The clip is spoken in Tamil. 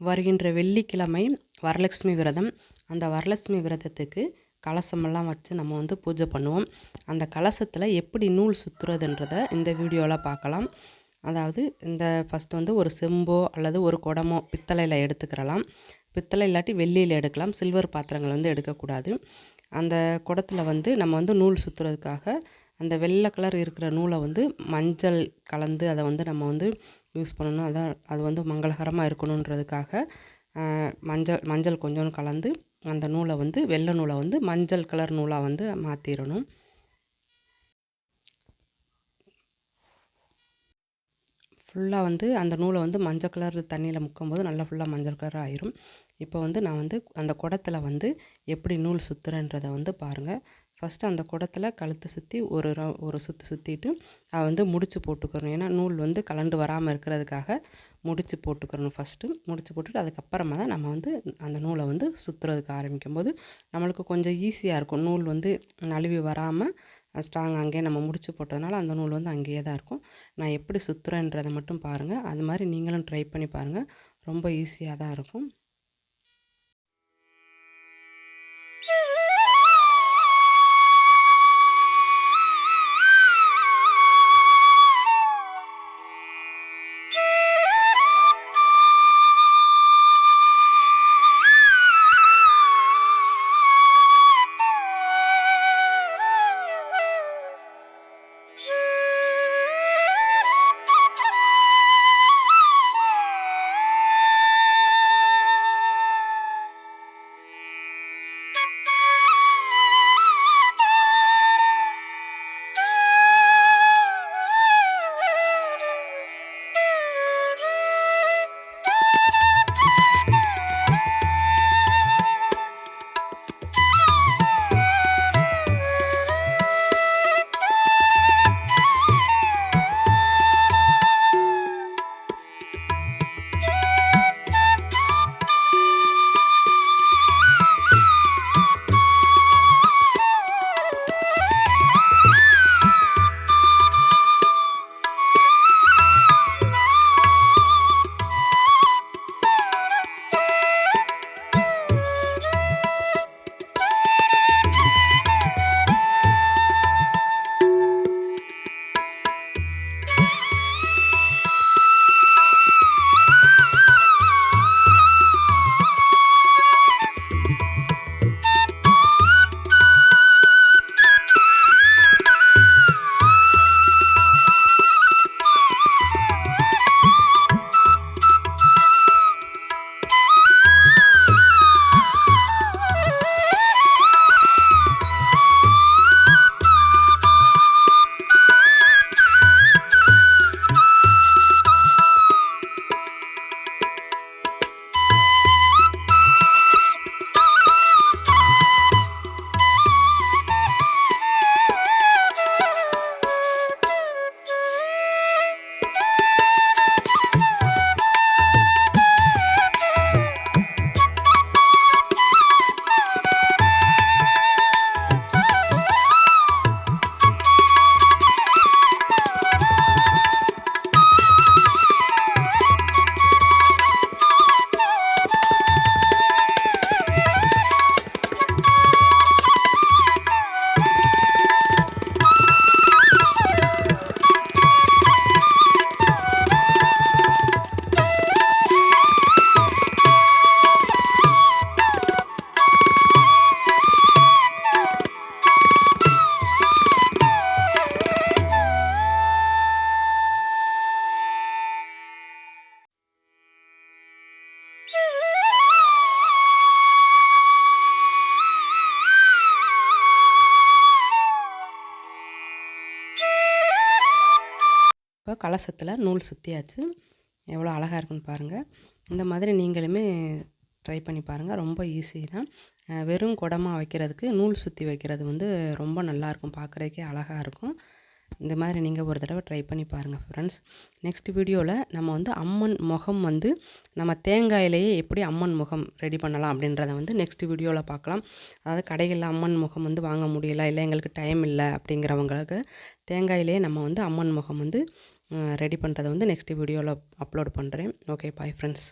வருகின்ற வெள்ளிக்கிழமை வரலட்சுமி விரதம். அந்த வரலட்சுமி விரதத்துக்கு கலசமெல்லாம் வச்சு நம்ம வந்து பூஜை பண்ணுவோம். அந்த கலசத்தில் எப்படி நூல் சுற்றுறதுன்றதை இந்த வீடியோவில் பார்க்கலாம். அதாவது இந்த ஃபஸ்ட்டு வந்து ஒரு செம்போ அல்லது ஒரு குடமோ பித்தளையில் எடுத்துக்கிறலாம். பித்தளை இல்லாட்டி வெள்ளியில் எடுக்கலாம். சில்வர் பாத்திரங்கள் வந்து எடுக்கக்கூடாது. அந்த குடத்தில் வந்து நம்ம வந்து நூல் சுற்றுறதுக்காக அந்த வெள்ளை கலர் இருக்கிற நூலை வந்து மஞ்சள் கலந்து அதை வந்து நம்ம வந்து யூஸ் பண்ணணும். அதான் அது வந்து மங்களகரமாக இருக்கணுன்றதுக்காக மஞ்சள் மஞ்சள் கொஞ்சோண்டு கலந்து அந்த நூலை வந்து வெள்ளை நூலை வந்து மஞ்சள் கலர் நூலாக வந்து மாற்றிடணும் ஃபுல்லாக வந்து அந்த நூலை வந்து மஞ்சள் கலர் தண்ணியில் முக்கும்போது நல்லா ஃபுல்லாக மஞ்சள் கலர் ஆயிரும். இப்போ வந்து நான் வந்து அந்த குடத்தில் வந்து எப்படி நூல் சுற்றுறேன்றதை வந்து பாருங்கள் ஃபஸ்ட்டு அந்த குடத்தில் கழுத்தை சுற்றி ஒரு ர ஒரு சுற்று சுற்றிட்டு அதை வந்து முடிச்சு போட்டுக்கிறணும் ஏன்னா நூல் வந்து கலண்டு வராமல் இருக்கிறதுக்காக முடிச்சு போட்டுக்கிறணும் ஃபஸ்ட்டு முடிச்சு போட்டுட்டு அதுக்கப்புறமா தான் நம்ம வந்து அந்த நூலை வந்து சுற்றுறதுக்கு ஆரம்பிக்கும் போது நம்மளுக்கு கொஞ்சம் ஈஸியாக இருக்கும். நூல் வந்து நழுவி வராமல் ஸ்ட்ராங் அங்கேயே நம்ம முடிச்சு போட்டதுனால அந்த நூல் வந்து அங்கேயே தான் இருக்கும். நான் எப்படி சுற்றுறேன்றதை மட்டும் பாருங்கள் அது மாதிரி நீங்களும் ட்ரை பண்ணி பாருங்கள் ரொம்ப ஈஸியாக தான் இருக்கும். இப்போ கலசத்தில் நூல் சுற்றியாச்சு எவ்வளோ அழகாக இருக்குன்னு பாருங்கள் இந்த மாதிரி நீங்களுமே ட்ரை பண்ணி பாருங்கள் ரொம்ப ஈஸி தான். வெறும் குடமாக வைக்கிறதுக்கு நூல் சுற்றி வைக்கிறது வந்து ரொம்ப நல்லாயிருக்கும் பார்க்குறதுக்கே அழகாக இருக்கும். இந்த மாதிரி நீங்கள் ஒரு தடவை ட்ரை பண்ணி பாருங்கள் ஃப்ரெண்ட்ஸ் நெக்ஸ்ட் வீடியோவில் நம்ம வந்து அம்மன் முகம் வந்து நம்ம தேங்காயிலேயே எப்படி அம்மன் முகம் ரெடி பண்ணலாம் அப்படின்றத வந்து நெக்ஸ்ட் வீடியோவில் பார்க்கலாம். அதாவது கடைகளில் அம்மன் முகம் வந்து வாங்க முடியல இல்லை எங்களுக்கு டைம் இல்லை அப்படிங்கிறவங்களுக்கு தேங்காயிலேயே நம்ம வந்து அம்மன் முகம் வந்து ரெடி பண்ணுறதை வந்து நெக்ஸ்ட் வீடியோவில் அப்லோட் பண்ணுறேன் ஓகே பாய் ஃப்ரெண்ட்ஸ்